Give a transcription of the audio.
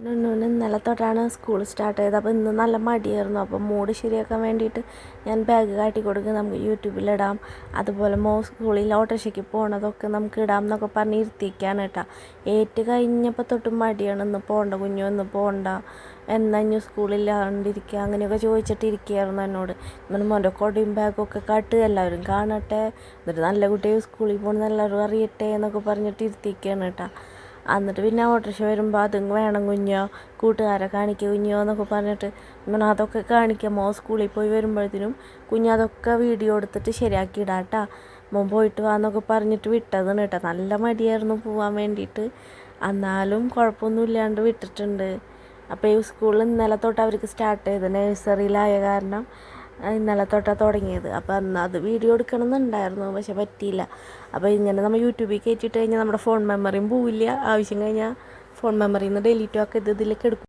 നുന്നുവിന് ഇന്നലെ തൊട്ടാണ് school start ചെയ്തത്. അപ്പോൾ ഇന്ന് നല്ല മടിയായിരുന്നു. അപ്പോൾ മൂഡ് ശരിയാക്കാൻ വേണ്ടിയിട്ട് ഞാൻ ബാഗ് കാട്ടി കൊടുക്കുക നമുക്ക് യൂട്യൂബിലിടാം അതുപോലെ മോ സ്കൂളിൽ ഓട്ടോറിക്ഷയ്ക്ക് പോണതൊക്കെ നമുക്ക് ഇടാം എന്നൊക്കെ പറഞ്ഞ് കേട്ടോ ഏറ്റ് കഴിഞ്ഞപ്പോൾ തൊട്ട് മടിയാണ്. ഇന്ന് പോകണ്ട കുഞ്ഞു ഇന്ന് പോകണ്ട എന്നാ ഇനി സ്കൂളില്ലാണ്ടിരിക്കുക അങ്ങനെയൊക്കെ ചോദിച്ചിട്ടിരിക്കുകയായിരുന്നു എന്നോട്. എന്നിട്ട് മോന്റെ കൊടയും ബാഗൊക്കെ കാട്ട് എല്ലാവരും കാണട്ടെ. എന്നിട്ട് നല്ല കുട്ടിയെ സ്കൂളിൽ പോകണമെന്ന് എല്ലാവരും അറിയട്ടെ എന്നൊക്കെ പറഞ്ഞിട്ട് ഇരുത്തിക്കുകയാണ് കേട്ടോ എന്നിട്ട് പിന്നെ ഓട്ടോറിക്ഷ വരുമ്പോൾ അതും വേണം കുഞ്ഞോ കൂട്ടുകാരെ കാണിക്കുക കുഞ്ഞോ എന്നൊക്കെ പറഞ്ഞിട്ട് ഇങ്ങനെ അതൊക്കെ കാണിക്കാം. മോൻ സ്കൂളിൽ പോയി വരുമ്പോഴത്തേനും കുഞ്ഞ് അതൊക്കെ വീഡിയോ എടുത്തിട്ട് ശരിയാക്കി ഇടാട്ടാ മോൻ പോയിട്ട് വാന്നൊക്കെ പറഞ്ഞിട്ട് വിട്ടതാണ് കേട്ടോ. നല്ല മടിയായിരുന്നു പോവാൻ വേണ്ടിയിട്ട്. എന്നാലും കുഴപ്പമൊന്നും ഇല്ലാണ്ട് വിട്ടിട്ടുണ്ട്. അപ്പോൾ ഈ സ്കൂളിൽ ഇന്നലെ തൊട്ട് അവർക്ക് സ്റ്റാർട്ട് ചെയ്ത് നഴ്സറിയിലായ കാരണം ഇന്നലെ തൊട്ടാണ് തുടങ്ങിയത്. അപ്പോൾ അന്ന് അത് വീഡിയോ എടുക്കണം എന്നുണ്ടായിരുന്നു പക്ഷെ പറ്റിയില്ല. അപ്പോൾ ഇങ്ങനെ നമ്മൾ യൂട്യൂബിൽ കയറ്റിയിട്ട് കഴിഞ്ഞാൽ നമ്മുടെ ഫോൺ മെമ്മറിയും പോവില്ല. ആവശ്യം കഴിഞ്ഞാൽ ഫോൺ മെമ്മറിയിൽ നിന്ന് ഡെലീറ്റും ഒക്കെ ഇത് ഇതിലേക്ക് എടുക്കും.